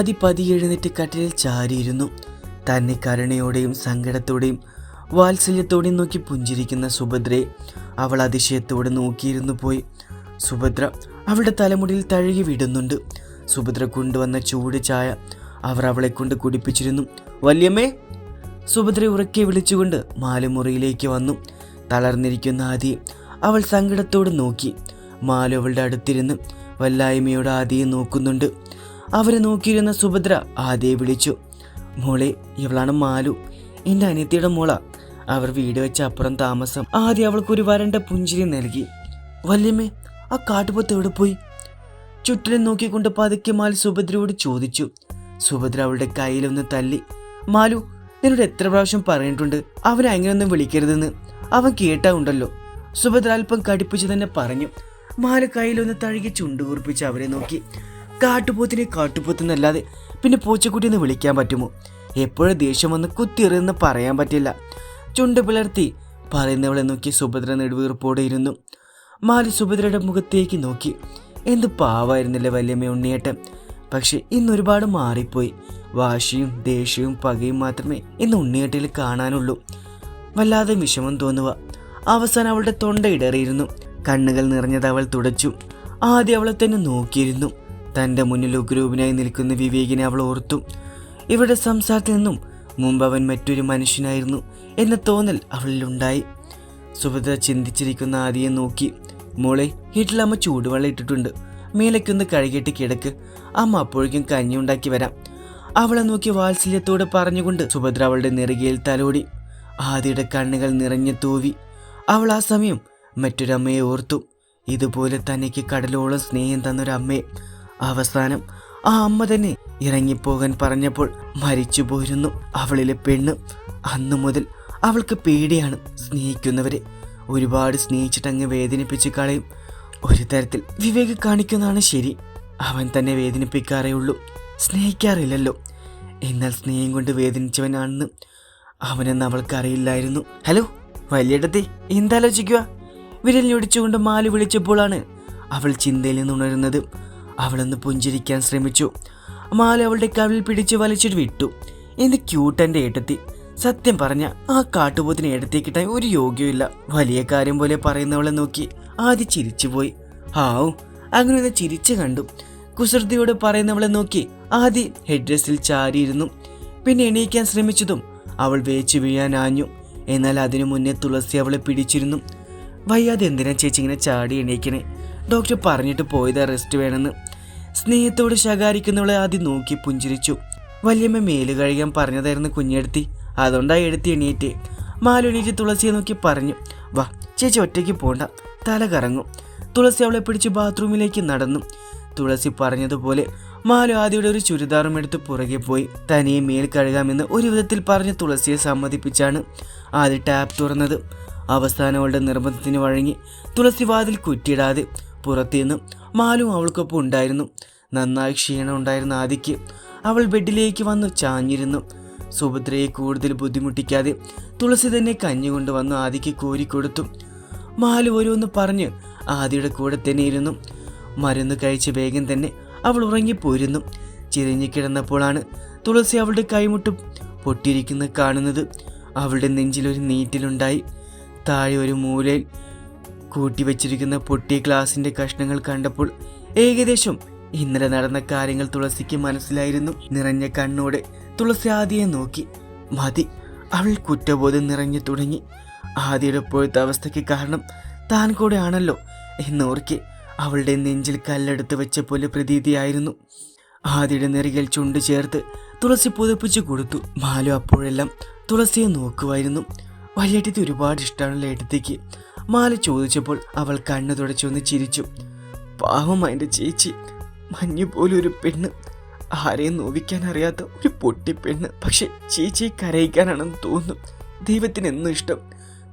ആദി പതിയെ എഴുന്നേറ്റ് കട്ടിലിൽ ചാരിയിരുന്നു. തന്നെ കരുണയോടെയും സങ്കടത്തോടെയും വാത്സല്യത്തോടെയും നോക്കി പുഞ്ചിരിക്കുന്ന സുഭദ്രയെ അവൾ അതിശയത്തോടെ നോക്കിയിരുന്നു പോയി. സുഭദ്ര അവളുടെ തലമുടിയിൽ തഴുകി വിടുന്നുണ്ട്. സുഭദ്ര കൊണ്ടുവന്ന ചൂട് ചായ അവർ അവളെ കൊണ്ട് കുടിപ്പിച്ചിരുന്നു. വല്യമ്മേ സുഭദ്ര ഉറക്കെ വിളിച്ചുകൊണ്ട് മാലുമുറിയിലേക്ക് വന്നു. തളർന്നിരിക്കുന്ന ആദിയെ അവൾ സങ്കടത്തോട് നോക്കി. മാലു അവളുടെ അടുത്തിരുന്ന് വല്ലായ്മയോട് ആദിയെ നോക്കുന്നുണ്ട്. അവരെ നോക്കിയിരുന്ന സുഭദ്ര ആദിയെ വിളിച്ചു. മോളെ ഇവളാണ് മാലു. എന്റെ അനിയത്തിയുടെ മോള. അവർ വീട് വെച്ച അപ്പുറം താമസം. ആദ്യം അവൾക്ക് ഒരു വരണ്ട പുഞ്ചിരി നൽകി. വല്യമ്മേ ആ കാട്ടുപോത്ത് എവിടെ പോയി? ചുറ്റിലും നോക്കിക്കൊണ്ട് പതുക്കെ മാലു സുഭദ്രയോട് ചോദിച്ചു. സുഭദ്ര അവളുടെ കയ്യിലൊന്ന് തല്ലി മാലു നിന്നോട് എത്ര പ്രാവശ്യം പറഞ്ഞിട്ടുണ്ട്? അവനെ അങ്ങനെയൊന്നും വിളിക്കരുതെന്ന്. അവൻ കേട്ടാ ഉണ്ടല്ലോ സുഭദ്ര അല്പം കടിപ്പിച്ച് തന്നെ പറഞ്ഞു. മാലു കയ്യിലൊന്ന് തഴുകി ചുണ്ടുകൂർപ്പിച്ച് അവരെ നോക്കി. കാട്ടുപോത്തിനെ കാട്ടുപോത്തെന്നല്ലാതെ പിന്നെ പൂച്ചക്കുട്ടി എന്ന് വിളിക്കാൻ പറ്റുമോ? എപ്പോഴും ദേഷ്യം വന്ന് കുത്തിയെറിയെന്ന് പറയാൻ പറ്റില്ല. ചുണ്ട് പിളർത്തി പറയുന്നവളെ നോക്കി സുഭദ്ര നെടുവീർപ്പോടെ ഇരുന്നു. മാലി സുഭദ്രയുടെ മുഖത്തേക്ക് നോക്കി. എന്ത് പാവായിരുന്നില്ലേ വല്യമ്മ ഉണ്ണിയേട്ടൻ? പക്ഷെ ഇന്ന് ഒരുപാട് മാറിപ്പോയി. വാശിയും ദേഷ്യവും പകയും മാത്രമേ ഇന്ന് ഉണ്ണിയേട്ടിൽ കാണാനുള്ളൂ. വല്ലാതെ വിഷമം തോന്നുക. അവസാനം അവളുടെ തൊണ്ട ഇടറിയിരുന്നു. കണ്ണുകൾ നിറഞ്ഞത് അവൾ തുടച്ചു. ആദ്യം അവളെ തന്നെ നോക്കിയിരുന്നു. തന്റെ മുന്നിൽ ഉഗ്രൂപനായി നിൽക്കുന്ന വിവേകിനെ അവൾ ഓർത്തു. ഇവിടെ സംസാരത്തിൽ നിന്നും മുമ്പ് അവൻ മറ്റൊരു മനുഷ്യനായിരുന്നു എന്ന തോന്നൽ അവളിലുണ്ടായി. സുഭദ്ര ചിന്തിച്ചിരിക്കുന്ന ആദിയെ നോക്കി. മോളെ വീട്ടിൽ അമ്മ ചൂടുവെള്ളം ഇട്ടിട്ടുണ്ട്. മേലേക്കൊന്ന് കഴുകിയിട്ട് കിടക്ക്. അമ്മ അപ്പോഴേക്കും കഞ്ഞി ഉണ്ടാക്കി വരാം. അവളെ നോക്കി വാത്സല്യത്തോട് പറഞ്ഞുകൊണ്ട് സുഭദ്ര അവളുടെ നെറുകയിൽ തലോടി. ആദിയുടെ കണ്ണുകൾ നിറഞ്ഞു തൂവി. അവൾ ആ സമയം മറ്റൊരമ്മയെ ഓർത്തു. ഇതുപോലെ തനിക്ക് കടലോളം സ്നേഹം തന്നൊരമ്മയെ അവസാനം ആ അമ്മ തന്നെ ഇറങ്ങിപ്പോകാൻ പറഞ്ഞപ്പോൾ മരിച്ചു പോയിരുന്നു അവളിലെ പെണ്ണ്. അന്നു മുതൽ അവൾക്ക് പേടിയാണ് സ്നേഹിക്കുന്നവരെ. ഒരുപാട് സ്നേഹിച്ചിട്ടങ്ങ് വേദനിപ്പിച്ച് കളയും. ഒരു തരത്തിൽ വിവേക് കാണിക്കുന്നതാണ് ശരി. അവൻ തന്നെ വേദനിപ്പിക്കാറേ ഉള്ളൂ. സ്നേഹിക്കാറില്ലല്ലോ. എന്നാൽ സ്നേഹം കൊണ്ട് വേദനിച്ചവനാണെന്ന് അവനെന്ന് അവൾക്ക് അറിയില്ലായിരുന്നു. ഹലോ വലിയടത്തി എന്താലോചിക്കുക? വിരൽ ഞൊടിച്ചുകൊണ്ട് മാലു വിളിച്ചപ്പോഴാണ് അവൾ ചിന്തയിൽ നിന്നുണരുന്നത് അവളൊന്ന് പുഞ്ചിരിക്കാൻ ശ്രമിച്ചു. മാല അവളുടെ കവിളിൽ പിടിച്ച് വലിച്ചിട്ട് വിട്ടു. എന്ത് ക്യൂട്ടന്റെ ഏട്ടത്തി. സത്യം പറഞ്ഞ ആ കാട്ടുപോത്തിന് ഏടത്തേ കിട്ടാൻ ഒരു യോഗ്യമില്ല വലിയ കാര്യം പോലെ പറയുന്നവളെ നോക്കി ആദ്യം ചിരിച്ചുപോയി. ഹാവും അങ്ങനെ ഒന്ന് ചിരിച്ചു കണ്ടു. കുസൃതിയോട് പറയുന്നവളെ നോക്കി ആദ്യ ഹെഡ് ഡ്രസ്സിൽ ചാരിയിരുന്നു. പിന്നെ എണീക്കാൻ ശ്രമിച്ചതും അവൾ വേച്ചു വീഴാൻ ആഞ്ഞു. എന്നാൽ അതിനു മുന്നേ തുളസി അവളെ പിടിച്ചിരുന്നു. വയ്യാതെ എന്തിനാ ചേച്ചി ഇങ്ങനെ ചാടി എണീക്കണേ? ഡോക്ടർ പറഞ്ഞിട്ട് പോയതാ റെസ്റ്റ് വേണമെന്ന്. സ്നേഹത്തോട് ശകാരിക്കുന്നവളെ ആദ്യം നോക്കി പുഞ്ചിരിച്ചു. വല്യമ്മ മേൽ കഴുകാൻ പറഞ്ഞതായിരുന്നു കുഞ്ഞെടുത്തി. അതുകൊണ്ടാ എടുത്തി എണീറ്റ്. മാലു എണീറ്റ് തുളസിയെ നോക്കി പറഞ്ഞു വാ ചേച്ചി ഒറ്റയ്ക്ക് പോണ്ട. തല കറങ്ങും. തുളസി അവളെ പിടിച്ച് ബാത്റൂമിലേക്ക് നടന്നു. തുളസി പറഞ്ഞതുപോലെ മാലു ആദ്യയുടെ ഒരു ചുരിദാറും എടുത്ത് പുറകെ പോയി. തനിയെ മേൽ കഴുകാമെന്ന് ഒരു വിധത്തിൽ പറഞ്ഞ് തുളസിയെ സമ്മതിപ്പിച്ചാണ് ആദ്യ ടാപ്പ് തുറന്നത്. അവസാനം അവളുടെ നിർബന്ധത്തിന് വഴങ്ങി തുളസി വാതിൽ കുറ്റിയിടാതെ പുറത്തുനിന്ന് മാലും അവൾക്കൊപ്പം ഉണ്ടായിരുന്നു. നന്നായി ക്ഷീണം ഉണ്ടായിരുന്ന ആദിക്ക് അവൾ ബെഡിലേക്ക് വന്ന് ചാഞ്ഞിരുന്നു. സുഭദ്രയെ കൂടുതൽ ബുദ്ധിമുട്ടിക്കാതെ തുളസി തന്നെ കഞ്ഞുകൊണ്ട് വന്ന് ആദിക്ക് കോരിക്കൊടുത്തു. മാലു ഓരോന്ന് പറഞ്ഞ് ആദിയുടെ കൂടെ തന്നെ ഇരുന്നു. മരുന്ന് കഴിച്ച് വേഗം തന്നെ അവൾ ഉറങ്ങിപ്പോയിരുന്നു ചിരിഞ്ഞു കിടന്നപ്പോഴാണ് തുളസി അവളുടെ കൈമുട്ട് പൊട്ടിയിരിക്കുന്നത് കാണുന്നത്. അവളുടെ നെഞ്ചിലൊരു നീറ്റിലുണ്ടായി. താഴെ ഒരു മൂലയിൽ കൂട്ടിവെച്ചിരിക്കുന്ന പൊട്ടിയ ഗ്ലാസിന്റെ കഷ്ണങ്ങൾ കണ്ടപ്പോൾ ഏകദേശം ഇന്നലെ നടന്ന കാര്യങ്ങൾ തുളസിക്ക് മനസ്സിലായിരുന്നു. നിറഞ്ഞ കണ്ണോടെ തുളസി ആദിയെ നോക്കി. മതി അവൾ കുറ്റബോധം നിറഞ്ഞു തുടങ്ങി. ആദിയുടെ ഇപ്പോഴത്തെ അവസ്ഥയ്ക്ക് കാരണം താൻ കൂടെ ആണല്ലോ എന്നോർക്കെ അവളുടെ നെഞ്ചിൽ കല്ലെടുത്ത് വെച്ച പോലെ പ്രതീതിയായിരുന്നു. ആദിയുടെ നെറുകിൽ ചുണ്ട് ചേർത്ത് തുളസി പുതപ്പിച്ചു കൊടുത്തു. മാലു അപ്പോഴെല്ലാം തുളസിയെ നോക്കുമായിരുന്നു വലിയേട്ടത്തി ഒരുപാട് ഇഷ്ടമാണല്ലോ ഏട്ടത്തേക്ക് മാല ചോദിച്ചപ്പോൾ അവൾ കണ്ണു തുടച്ചൊന്ന് ചിരിച്ചു. പാവം എന്റെ ചേച്ചി മഞ്ഞു പോലെ ഒരു പെണ്ണ്. ആരെയും നോവിക്കാൻ അറിയാത്ത ഒരു പൊട്ടി പെണ്ണ്. പക്ഷെ ചേച്ചി കരയിക്കാനാണെന്ന് തോന്നുന്നു. ദൈവത്തിന് എന്നും ഇഷ്ടം.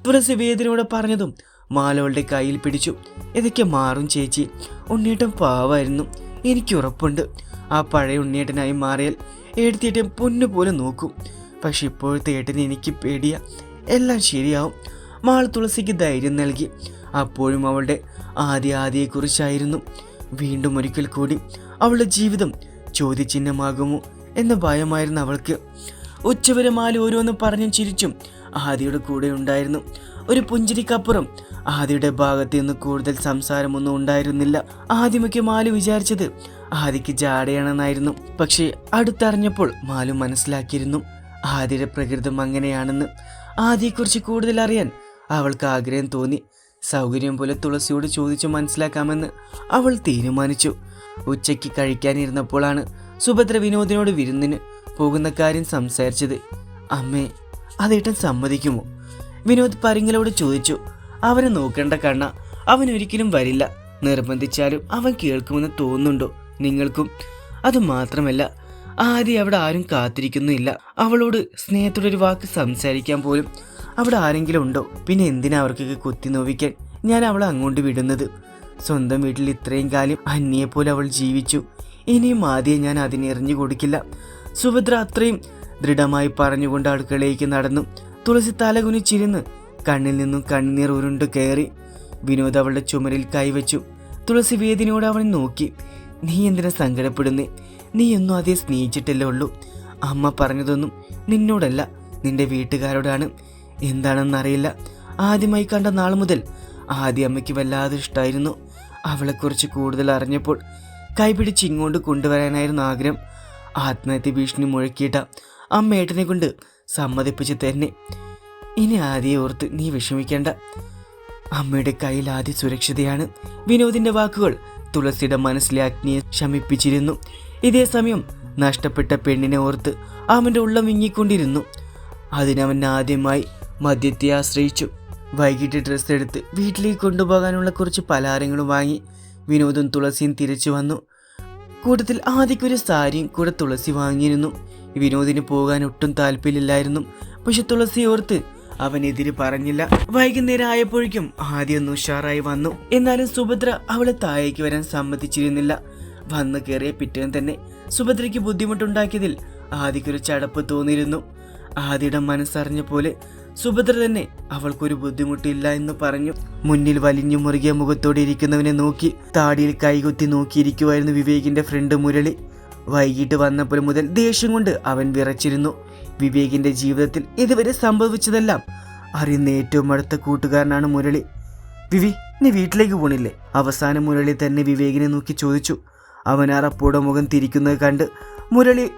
തുളസി വേദനയോടെ പറഞ്ഞതും മാലവളുടെ കയ്യിൽ പിടിച്ചു. ഇതൊക്കെ മാറും ചേച്ചി. ഉണ്ണിയേട്ടൻ പാവായിരുന്നു. എനിക്ക് ഉറപ്പുണ്ട്. ആ പഴയ ഉണ്ണിയേട്ടനായി മാറിയാൽ എടുത്തിയേട്ടൻ പൊന്നു പോലെ നോക്കും. പക്ഷെ ഇപ്പോഴത്തെ ഏട്ടനെ എനിക്ക് പേടിയ. എല്ലാം ശരിയാവും. മാൾ തുളസിക്ക് ധൈര്യം നൽകി. അപ്പോഴും അവളുടെ ആദ്യ ആദ്യയെക്കുറിച്ചായിരുന്നു വീണ്ടും ഒരിക്കൽ കൂടി അവളുടെ ജീവിതം ചോദ്യചിഹ്നമാകുമോ എന്ന ഭയമായിരുന്നു അവൾക്ക്. ഉച്ചവരെ മാല ഓരോന്ന് പറഞ്ഞും ചിരിച്ചും ആദിയുടെ കൂടെ ഉണ്ടായിരുന്നു. ഒരു പുഞ്ചിരിക്കപ്പുറം ആദിയുടെ ഭാഗത്ത് നിന്ന് കൂടുതൽ സംസാരമൊന്നും ഉണ്ടായിരുന്നില്ല. ആദ്യമൊക്കെ മാലു വിചാരിച്ചത് ആദിക്ക് ജാടയാണെന്നായിരുന്നു. പക്ഷേ അടുത്തറിഞ്ഞപ്പോൾ മാലു മനസ്സിലാക്കിയിരുന്നു. ആദിയുടെ പ്രകൃതം അങ്ങനെയാണെന്ന്. ആദിയെക്കുറിച്ച് കൂടുതൽ അറിയാൻ അവൾക്ക് ആഗ്രഹം തോന്നി. സൗകര്യം പോലെ തുളസിയോട് ചോദിച്ചു മനസ്സിലാക്കാമെന്ന് അവൾ തീരുമാനിച്ചു. ഉച്ചയ്ക്ക് കഴിക്കാനിരുന്നപ്പോഴാണ് സുഭദ്ര വിനോദിനോട് വിരുന്നിന് പോകുന്ന കാര്യം സംസാരിച്ചത്. അമ്മേ അതേട്ടൻ സമ്മതിക്കുമോ? വിനോദ് പരിങ്ങലോട് ചോദിച്ചു. അവനെ നോക്കേണ്ട കണ്ണ അവൻ ഒരിക്കലും വരില്ല. നിർബന്ധിച്ചാലും അവൻ കേൾക്കുമെന്ന് തോന്നുന്നുണ്ടോ നിങ്ങൾക്കും? അത് മാത്രമല്ല ആദ്യം അവിടെ ആരും കാത്തിരിക്കുന്നില്ല അവളോട് സ്നേഹത്തോടെ ഒരു വാക്ക് സംസാരിക്കാൻ പോലും അവിടെ ആരെങ്കിലും ഉണ്ടോ? പിന്നെ എന്തിനാ അവർക്കൊക്കെ കുത്തി നോവിക്കാൻ? ഞാൻ അവളെ അങ്ങോട്ട് വിടുന്നത്. സ്വന്തം വീട്ടിൽ ഇത്രയും കാലം അന്യെ പോലെ അവൾ ജീവിച്ചു. ഇനിയും ആദ്യം ഞാൻ അതിനെ എറിഞ്ഞു കൊടുക്കില്ല. സുഭദ്ര അത്രയും ദൃഢമായി പറഞ്ഞുകൊണ്ട് അടുക്കളയിലേക്ക് നടന്നു. തുളസി തലകുനിച്ചിരുന്ന് കണ്ണിൽ നിന്നും കണ്ണീർ ഉരുണ്ട് കയറി. വിനോദ് അവളുടെ ചുമരിൽ കൈവച്ചു. തുളസി വേദിനോട് അവൻ നോക്കി. നീ എന്തിനാ സങ്കടപ്പെടുന്നേ? നീ ഒന്നും അതേ സ്നേഹിച്ചിട്ടല്ലേ ഉള്ളൂ. അമ്മ പറഞ്ഞതൊന്നും നിന്നോടല്ല. നിന്റെ വീട്ടുകാരോടാണ്. എന്താണെന്നറിയില്ല. ആദ്യമായി കണ്ട നാൾ മുതൽ ആദ്യ അമ്മയ്ക്ക് വല്ലാതെ ഇഷ്ടമായിരുന്നു അവളെക്കുറിച്ച് കൂടുതൽ അറിഞ്ഞപ്പോൾ കൈപിടിച്ച് ഇങ്ങോട്ട് കൊണ്ടുവരാനായിരുന്നു ആഗ്രഹം. ആത്മഹത്യ ഭീഷണി മുഴക്കിയിട്ട അമ്മേട്ടനെ കൊണ്ട് സമ്മതിപ്പിച്ച് തന്നെ. ഇനി ആദ്യം ഓർത്ത് നീ വിഷമിക്കേണ്ട. അമ്മയുടെ കയ്യിൽ ആദ്യ സുരക്ഷിതയാണ്. വിനോദിന്റെ വാക്കുകൾ തുളസിയുടെ മനസ്സിലെ അഗ്നിയെ ശമിപ്പിച്ചിരുന്നു. ഇതേ സമയം നഷ്ടപ്പെട്ട പെണ്ണിനെ ഓർത്ത് അവന്റെ ഉള്ളം വിങ്ങിക്കൊണ്ടിരുന്നു. അതിനവൻ ആദ്യമായി മദ്യത്തെ ആശ്രയിച്ചു. വൈകിട്ട് ഡ്രസ്സ് എടുത്ത് വീട്ടിലേക്ക് കൊണ്ടുപോകാനുള്ള കുറച്ച് പലഹാരങ്ങളും വാങ്ങി വിനോദും തുളസിയും തിരിച്ചു വന്നു. കൂട്ടത്തിൽ ആദ്യക്കൊരു സാരിയും കൂടെ തുളസി വാങ്ങിയിരുന്നു. വിനോദിന് പോകാൻ ഒട്ടും താല്പര്യമില്ലായിരുന്നു. പക്ഷെ തുളസി ഓർത്ത് അവനെതിരെ പറഞ്ഞില്ല. വൈകുന്നേരം ആയപ്പോഴേക്കും ആദ്യം ഒന്ന് ഉഷാറായി വന്നു. എന്നാലും സുഭദ്ര അവളെ താഴേക്ക് വരാൻ സമ്മതിച്ചിരുന്നില്ല. വന്നു കയറിയ പിറ്റേന്ന് തന്നെ സുഭദ്രയ്ക്ക് ബുദ്ധിമുട്ടുണ്ടാക്കിയതിൽ ആദ്യക്കൊരു ചടപ്പ് തോന്നിയിരുന്നു. ആദ്യയുടെ മനസ്സറിഞ്ഞ പോലെ സുഭദ്ര തന്നെ അവൾക്കൊരു ബുദ്ധിമുട്ടില്ല എന്ന് പറഞ്ഞു. മുന്നിൽ വലിഞ്ഞു മുറുകിയ മുഖത്തോടെ ഇരിക്കുന്നവനെ നോക്കി താടിയിൽ കൈകുത്തി നോക്കിയിരിക്കുമായിരുന്നു വിവേകിന്റെ ഫ്രണ്ട് മുരളി. വൈകിട്ട് വന്നപ്പോൾ മുതൽ ദേഷ്യം കൊണ്ട് അവൻ വിറച്ചിരുന്നു. വിവേകിന്റെ ജീവിതത്തിൽ ഇതുവരെ സംഭവിച്ചതെല്ലാം അറിയുന്ന ഏറ്റവും അടുത്ത കൂട്ടുകാരനാണ് മുരളി. വിവി നീ വീട്ടിലേക്ക് പോണില്ലേ? അവസാനം മുരളി തന്നെ വിവേകിനെ നോക്കി ചോദിച്ചു. അവൻ ആ അറപ്പോടെ മുഖം തിരിക്കുന്നത് കണ്ട് മുരളി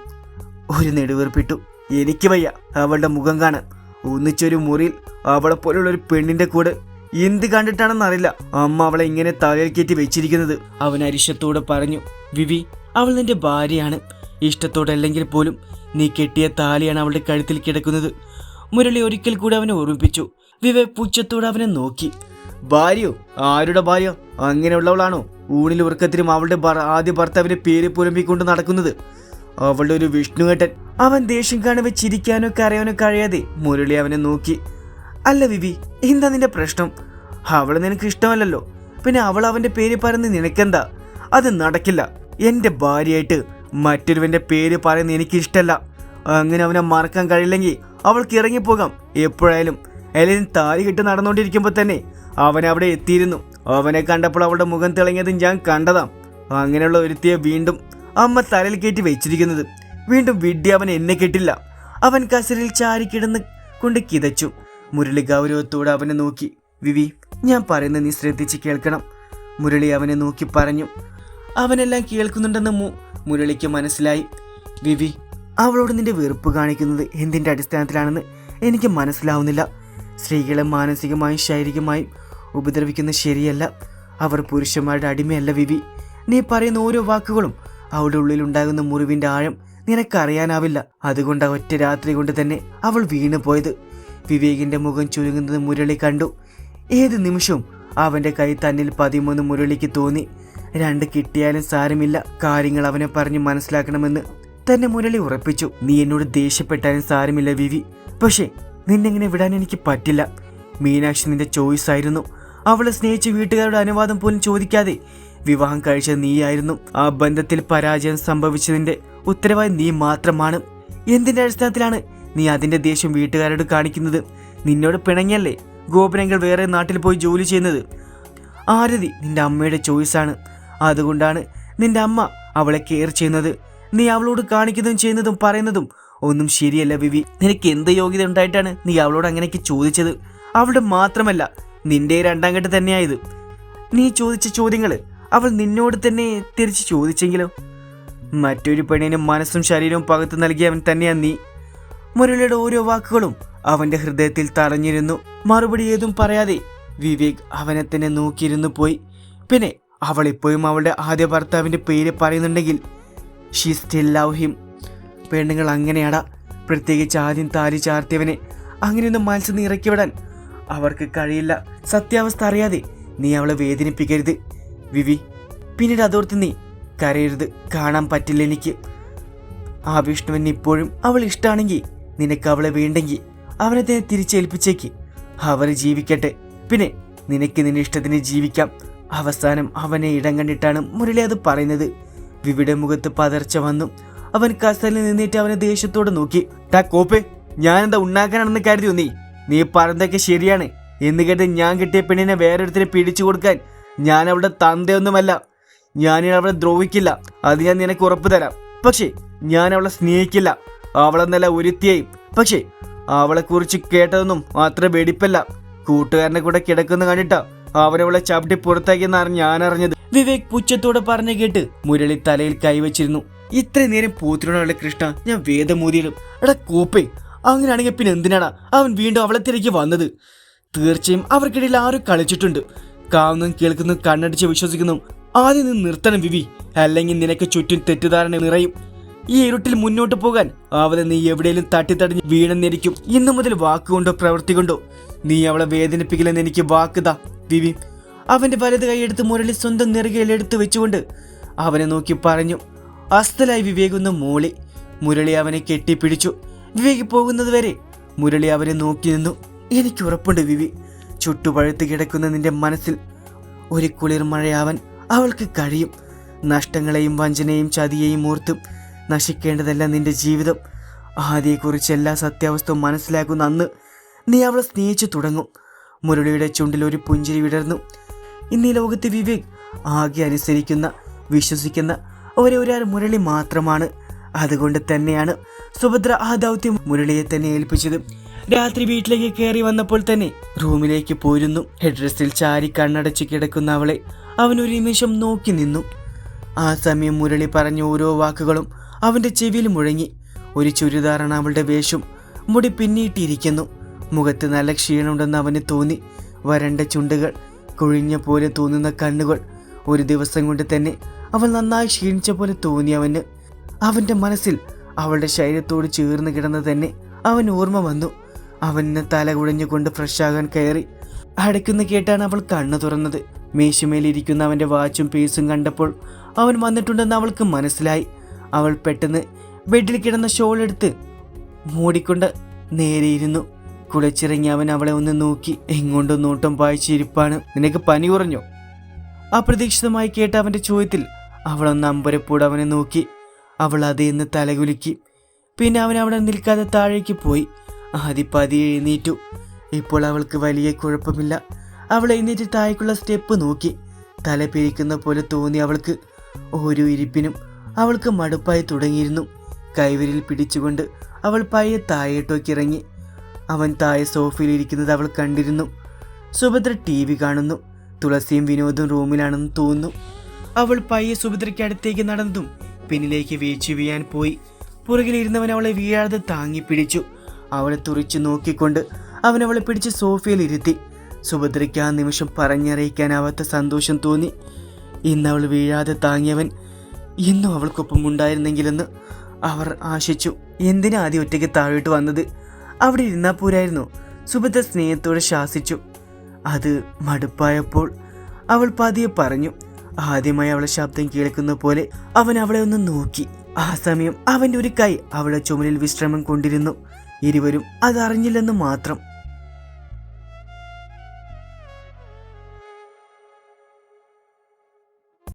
ഒരു നെടുവേർപ്പിട്ടു. എനിക്ക് വയ്യ അവളുടെ മുഖം കാണാൻ. ഒന്നിച്ചൊരു മുറിയിൽ അവളെ പോലുള്ള ഒരു പെണ്ണിന്റെ കൂടെ എന്ത് കണ്ടിട്ടാണെന്നറിയില്ല അമ്മ അവളെ ഇങ്ങനെ തലയിൽ കയറ്റി വെച്ചിരിക്കുന്നത്. അവൻ അരിശത്തോട് പറഞ്ഞു വിവി അവൾ നിന്റെ ഭാര്യയാണ്. ഇഷ്ടത്തോടെ അല്ലെങ്കിൽ പോലും നീ കെട്ടിയ താലിയാണ് അവളുടെ കഴുത്തിൽ കിടക്കുന്നത്. മുരളി ഒരിക്കൽ കൂടി അവനെ ഓർമ്മിപ്പിച്ചു. വിവേ പുച്ഛത്തോടെ അവനെ നോക്കി. ഭാര്യയോ? ആരുടെ ഭാര്യ? അങ്ങനെയുള്ളവളാണോ? ഊണിൽ ഉറക്കത്തിലും അവളുടെ ആദ്യ ഭർത്താവിന്റെ പേര് പുലമ്പിക്കൊണ്ട് നടക്കുന്നത്. അവളുടെ ഒരു വിഷ്ണുവേട്ടൻ. അവൻ ദേഷ്യം കാണുവ ചിരിക്കാനോ കരയാനോ കഴിയാതെ മുരളി അവനെ നോക്കി. അല്ല വിവി എന്താ നിന്റെ പ്രശ്നം? അവൾ നിനക്ക് ഇഷ്ടമല്ലല്ലോ. പിന്നെ അവൾ അവന്റെ പേര് പറയുന്നത് നിനക്കെന്താ? അത് നടക്കില്ല. എന്റെ ഭാര്യയായിട്ട് മറ്റൊരുവന്റെ പേര് പറയുന്നത് എനിക്ക് ഇഷ്ടമല്ല അങ്ങനെ അവനെ മറക്കാൻ കഴിയില്ലെങ്കിൽ അവൾക്ക് ഇറങ്ങിപ്പോകാം. എപ്പോഴായാലും എല്ലാം താലി കെട്ട് നടന്നുകൊണ്ടിരിക്കുമ്പോൾ തന്നെ അവൻ അവിടെ എത്തിയിരുന്നു. അവനെ കണ്ടപ്പോൾ അവളുടെ മുഖം തിളങ്ങിയത് ഞാൻ കണ്ടതാം. അങ്ങനെയുള്ള ഒരുത്തിയെ വീണ്ടും അമ്മ തലയിൽ കയറ്റി വെച്ചിരിക്കുന്നത്. വീണ്ടും വിഡ്ഢി അവൻ എന്നെ കെട്ടില്ല. അവൻ കസരിൽ ചാരിക്കിടന്ന് കൊണ്ട് കിതച്ചു. മുരളി ഗൗരവത്തോടെ അവനെ നോക്കി. വിവി ഞാൻ പറയുന്നത് നീ ശ്രദ്ധിച്ച് കേൾക്കണം. മുരളി അവനെ നോക്കി പറഞ്ഞു. അവനെല്ലാം കേൾക്കുന്നുണ്ടെന്ന് മു മുരളിക്ക് മനസ്സിലായി. വിവി അവളോട് നിന്റെ വെറുപ്പ് കാണിക്കുന്നത് എന്തിന്റെ അടിസ്ഥാനത്തിലാണെന്ന് എനിക്ക് മനസ്സിലാവുന്നില്ല. സ്ത്രീകളെ മാനസികമായും ശാരീരികമായും ഉപദ്രവിക്കുന്നത് ശരിയല്ല. അവർ പുരുഷന്മാരുടെ അടിമയല്ല വിവി. നീ പറയുന്ന ഓരോ വാക്കുകളും അവളുടെ ഉള്ളിലുണ്ടാകുന്ന മുറിവിന്റെ ആഴം നിനക്കറിയാനാവില്ല. അതുകൊണ്ട് ഒറ്റ രാത്രി കൊണ്ട് തന്നെ അവൾ വീണു പോയത്. വിവേകിന്റെ മുഖം ചുരുങ്ങുന്നത് മുരളി കണ്ടു. ഏത് നിമിഷവും അവന്റെ കൈ തന്നിൽ പതിമൂന്ന് മുരളിക്ക് തോന്നി. രണ്ട് കിട്ടിയാലും സാരമില്ല. കാര്യങ്ങൾ അവനെ പറഞ്ഞ് മനസ്സിലാക്കണമെന്ന് തന്നെ മുരളി ഉറപ്പിച്ചു. നീ എന്നോട് ദേഷ്യപ്പെട്ടാലും സാരമില്ല വിവി. പക്ഷേ നിന്നെങ്ങനെ വിടാൻ എനിക്ക് പറ്റില്ല. മീനാക്ഷി നിന്റെ ചോയ്സ് ആയിരുന്നു. അവളെ സ്നേഹിച്ച് വീട്ടുകാരുടെ അനുവാദം പോലും ചോദിക്കാതെ വിവാഹം കഴിച്ചത് നീയായിരുന്നു ആ ബന്ധത്തിൽ പരാജയം സംഭവിച്ചതിന്റെ ഉത്തരവാദി നീ മാത്രമാണ്. എന്തിന്റെ അടിസ്ഥാനത്തിലാണ് നീ അതിന്റെ ദേഷ്യം വീട്ടുകാരോട് കാണിക്കുന്നത്? നിന്നോട് പിണങ്ങിയല്ലേ? ഗോപനങ്ങൾ വേറെ നാട്ടിൽ പോയി ജോലി ചെയ്യുന്നത്? ആരതി നിന്റെ അമ്മയുടെ ചോയ്സാണ് അതുകൊണ്ടാണ് നിന്റെ അമ്മ അവളെ കെയർ ചെയ്യുന്നത്. നീ അവളോട് കാണിക്കുന്നതും ചെയ്യുന്നതും പറയുന്നതും ഒന്നും ശരിയല്ല വിവി. നിനക്ക് എന്ത് യോഗ്യത ഉണ്ടായിട്ടാണ് നീ അവളോട് അങ്ങനെയൊക്കെ ചോദിച്ചത്? അവളുടെ മാത്രമല്ല നിന്റെ രണ്ടാം ഘട്ടം തന്നെയായത്. നീ ചോദിച്ച ചോദ്യങ്ങൾ അവൾ നിന്നോട് തന്നെ തിരിച്ചു ചോദിച്ചെങ്കിലോ? മറ്റൊരു പെണ്ണിന് മനസ്സും ശരീരവും പകത്ത് നൽകിയവൻ തന്നെയാ നീ. മുരളിയുടെ ഓരോ വാക്കുകളും അവന്റെ ഹൃദയത്തിൽ തറഞ്ഞിരുന്നു. മറുപടി ഏതും പറയാതെ വിവേക് അവനെ തന്നെ നോക്കിയിരുന്നു പോയി. പിന്നെ അവൾ ഇപ്പോഴും അവളുടെ ആദ്യ ഭർത്താവിന്റെ പേര് പറയുന്നുണ്ടെങ്കിൽ ഷീ സ്റ്റിൽ ലവ് ഹിം പെണ്ണുങ്ങൾ അങ്ങനെയാടാ. പ്രത്യേകിച്ച് ആദ്യം താലി ചാർത്തിയവനെ അങ്ങനെയൊന്നും മനസ്സിൽ നിന്ന് ഇറക്കി വിടാൻ അവർക്ക് കഴിയില്ല. സത്യാവസ്ഥ അറിയാതെ നീ അവളെ വേദനിപ്പിക്കരുത്. വിവി പിന്നീട് അതോർത്ത് നീ കരയരുത് കാണാൻ പറ്റില്ല എനിക്ക്. ആ വിഷ്ണുവിന് ഇപ്പോഴും അവൾ ഇഷ്ടമാണെങ്കിൽ നിനക്ക് അവളെ വേണ്ടെങ്കിൽ അവനെ തന്നെ തിരിച്ചേൽപ്പിച്ചേക്ക്. അവർ ജീവിക്കട്ടെ. പിന്നെ നിനക്ക് നിന്റെ ഇഷ്ടത്തിന് ജീവിക്കാം. അവസാനം അവനെ ഇടം കണ്ടിട്ടാണ് മുരളി അത് പറയുന്നത്. വിവിടെ മുഖത്ത് പതർച്ച വന്നു. അവൻ കസലിൽ നിന്നിട്ട് അവനെ ദേഷ്യത്തോടെ നോക്കി. ടാ കോപ്പേ ഞാനെന്താ ഉണ്ടാക്കാനാണെന്ന് കരുതിയോ നീ? നീ പറഞ്ഞതൊക്കെ ശരിയാണ്. എന്ന് കേട്ട് ഞാൻ കിട്ടിയ പെണ്ണിനെ വേറൊരുത്തിനെ പിടിച്ചു കൊടുക്കാൻ ഞാൻ അവിടെ തന്തയൊന്നുമല്ല. ഞാൻ അവളെ ദ്രോഹിക്കില്ല. അത് ഞാൻ നിനക്ക് ഉറപ്പ് തരാം. പക്ഷേ ഞാൻ അവളെ സ്നേഹിക്കില്ല അവളെന്നല്ല ഒരുത്തിയായി. പക്ഷേ അവളെ കുറിച്ച് കേട്ടതൊന്നും അത്ര വെടിപ്പല്ല. കൂട്ടുകാരനെ കൂടെ കിടക്കുന്ന കണ്ടിട്ടാ അവനവളെ ചവിട്ടി പുറത്താക്കിയെന്നാണ് ഞാൻ അറിഞ്ഞത് വിവേക് പുച്ഛത്തോടെ പറഞ്ഞു കേട്ട് മുരളി തലയിൽ കൈവച്ചിരുന്നു. ഇത്ര നേരം പോത്തിനോടുള്ള കൃഷ്ണ ഞാൻ വേദമൂതിയിടും എടാ കോപ്പേ അങ്ങനെയാണെങ്കിൽ പിന്നെ എന്തിനാടാ അവൻ വീണ്ടും അവളെ തിരക്കി വന്നത്? തീർച്ചയായും അവർക്കിടയിൽ ആരും കളിച്ചിട്ടുണ്ട്. കാണുന്നതും കേൾക്കുന്നതും കണ്ണടിച്ച് വിശ്വസിക്കുന്നു. ആദ്യം നിന്ന് നിർത്തണം വിവി. അല്ലെങ്കിൽ നിനക്ക് ചുറ്റും തെറ്റിദ്ധാരണ നിറയും. ഈ ഇരുട്ടിൽ മുന്നോട്ട് പോകാൻ അവളെ നീ എവിടെയെങ്കിലും തട്ടിത്തടഞ്ഞ് വീണെന്നിരിക്കും. ഇന്നു മുതൽ വാക്കുകൊണ്ടോ പ്രവൃത്തി കൊണ്ടോ? നീ അവളെ വേദനിപ്പിക്കില്ലെന്ന് എനിക്ക് വാക്കുതാ വിവി. അവന്റെ വലത് കൈയെടുത്ത് മുരളി സ്വന്തം നെറുകയിൽ എടുത്തു വെച്ചുകൊണ്ട് അവനെ നോക്കി പറഞ്ഞു അസ്ഥലായി വിവേകുന്ന മോളി. മുരളി അവനെ കെട്ടിപ്പിടിച്ചു. വിവേക് പോകുന്നത് വരെ മുരളി അവനെ നോക്കി നിന്നു. എനിക്ക് ഉറപ്പുണ്ട് വിവി. ചുട്ടുപഴുത്ത് കിടക്കുന്ന നിന്റെ മനസ്സിൽ ഒരു കുളിർ മഴയാവാൻ അവൾക്ക് കഴിയും. നഷ്ടങ്ങളെയും വഞ്ചനയും ചതിയെയും ഓർത്തും നശിക്കേണ്ടതല്ല നിന്റെ ജീവിതം. ആദ്യയെക്കുറിച്ച് എല്ലാ സത്യാവസ്ഥവും മനസ്സിലാക്കുന്ന അന്ന് നീ അവളെ സ്നേഹിച്ചു തുടങ്ങും. മുരളിയുടെ ചുണ്ടിൽ ഒരു പുഞ്ചിരി വിടർന്നു. ഇന്ന് ലോകത്ത് വിവേക് ആകെ അനുസരിക്കുന്ന വിശ്വസിക്കുന്ന ഒരേ ഒരാൾ മുരളി മാത്രമാണ്. അതുകൊണ്ട് തന്നെയാണ് സുഭദ്ര ആ ദൗത്യം മുരളിയെ തന്നെ ഏൽപ്പിച്ചത്. രാത്രി വീട്ടിലേക്ക് കയറി വന്നപ്പോൾ തന്നെ റൂമിലേക്ക് പോയിരുന്നു ഹെഡ്രസ്സിൽ ചാരി കണ്ണടച്ച് കിടക്കുന്ന അവളെ അവൻ ഒരു നിമിഷം നോക്കി നിന്നു. ആ സമയം മുരളി പറഞ്ഞ ഓരോ വാക്കുകളും അവന്റെ ചെവിയിൽ മുഴങ്ങി. ഒരു ചുരിദാറാണ് അവളുടെ വേഷം. മുടി പിന്നീട്ടിരിക്കുന്നു. മുഖത്ത് നല്ല ക്ഷീണമുണ്ടെന്ന് അവന് തോന്നി. വരണ്ട ചുണ്ടുകൾ കുഴിഞ്ഞ പോലെ തോന്നുന്ന കണ്ണുകൾ. ഒരു ദിവസം കൊണ്ട് തന്നെ അവൾ നന്നായി ക്ഷീണിച്ച പോലെ തോന്നി അവന്. അവന്റെ മനസ്സിൽ അവളുടെ ശരീരത്തോട് ചേർന്ന് കിടന്ന് തന്നെ അവൻ ഓർമ്മ വന്നു. അവന് തല കുഴഞ്ഞുകൊണ്ട് ഫ്രഷാകാൻ കയറി. അടയ്ക്കുന്ന കേട്ടാണ് അവൾ കണ്ണു തുറന്നത്. മേശുമേലിരിക്കുന്ന അവന്റെ വാച്ചും പേസും കണ്ടപ്പോൾ അവൻ വന്നിട്ടുണ്ടെന്ന് അവൾക്ക് മനസ്സിലായി. അവൾ പെട്ടെന്ന് ബെഡിൽ കിടന്ന ഷോൾ എടുത്ത് മൂടിക്കൊണ്ട് നേരെയിരുന്നു കുളിച്ചിറങ്ങി അവൻ അവളെ ഒന്ന് നോക്കി. എങ്ങോട്ടും നോട്ടം പായിച്ചിരിപ്പാണ്. നിനക്ക് പനി കുറഞ്ഞോ? അപ്രതീക്ഷിതമായി കേട്ട അവന്റെ ചോദ്യത്തിൽ അവളൊന്ന് അമ്പരപ്പോട് അവനെ നോക്കി. അവൾ അതേന്ന് തലകുലുക്കി. പിന്നെ അവൻ അവിടെ നിൽക്കാതെ താഴേക്ക് പോയി. ആദ്യ പതിയെ എഴുന്നേറ്റു ഇപ്പോൾ അവൾക്ക് വലിയ കുഴപ്പമില്ല. അവൾ എഴുന്നേറ്റ് താഴേക്കുള്ള സ്റ്റെപ്പ് നോക്കി. തല പിരിക്കുന്ന പോലെ തോന്നി അവൾക്ക്. ഓരോ ഇരിപ്പിനും അവൾക്ക് മടുപ്പായി തുടങ്ങിയിരുന്നു. കൈവരിൽ പിടിച്ചുകൊണ്ട് അവൾ പയ്യെ താഴേട്ടോക്ക് ഇറങ്ങി. അവൻ താഴെ സോഫയിൽ ഇരിക്കുന്നത് അവൾ കണ്ടിരുന്നു. സുഭദ്ര ടി വി കാണുന്നു. തുളസിയും വിനോദും റൂമിലാണെന്ന് തോന്നുന്നു. അവൾ പയ്യെ സുഭദ്രയ്ക്ക് അടുത്തേക്ക് നടന്നതും പിന്നിലേക്ക് വീഴ്ച വീഴാൻ പോയി. പുറകിലിരുന്നവൻ അവളെ വീഴാതെ താങ്ങി പിടിച്ചു. അവളെ തുറിച്ചു നോക്കിക്കൊണ്ട് അവൻ അവളെ പിടിച്ച് സോഫയിൽ ഇരുത്തി. സുഭദ്രയ്ക്ക് ആ നിമിഷം പറഞ്ഞറിയിക്കാനാവാത്ത സന്തോഷം തോന്നി. ഇന്ന് അവൾ വീഴാതെ താങ്ങിയവൻ ഇന്നും അവൾക്കൊപ്പം ഉണ്ടായിരുന്നെങ്കിലെന്ന് അവർ ആശിച്ചു. എന്തിനാ ആദ്യം ഒറ്റയ്ക്ക് താഴോട്ട് വന്നത്? അവിടെ ഇരുന്നാ പോരായിരുന്നു. സുഭദ്ര സ്നേഹത്തോടെ ശാസിച്ചു. അത് മടുപ്പായപ്പോൾ അവൾ പതിയെ പറഞ്ഞു ആദ്യമായി അവളെ ശബ്ദം കേൾക്കുന്ന പോലെ അവൻ അവളെ ഒന്ന് നോക്കി. ആ സമയം അവന്റെ ഒരു കൈ അവളെ ചുമലിൽ വിശ്രമം കൊണ്ടിരുന്നു. ഇരുവരും അതറിഞ്ഞില്ലെന്ന് മാത്രം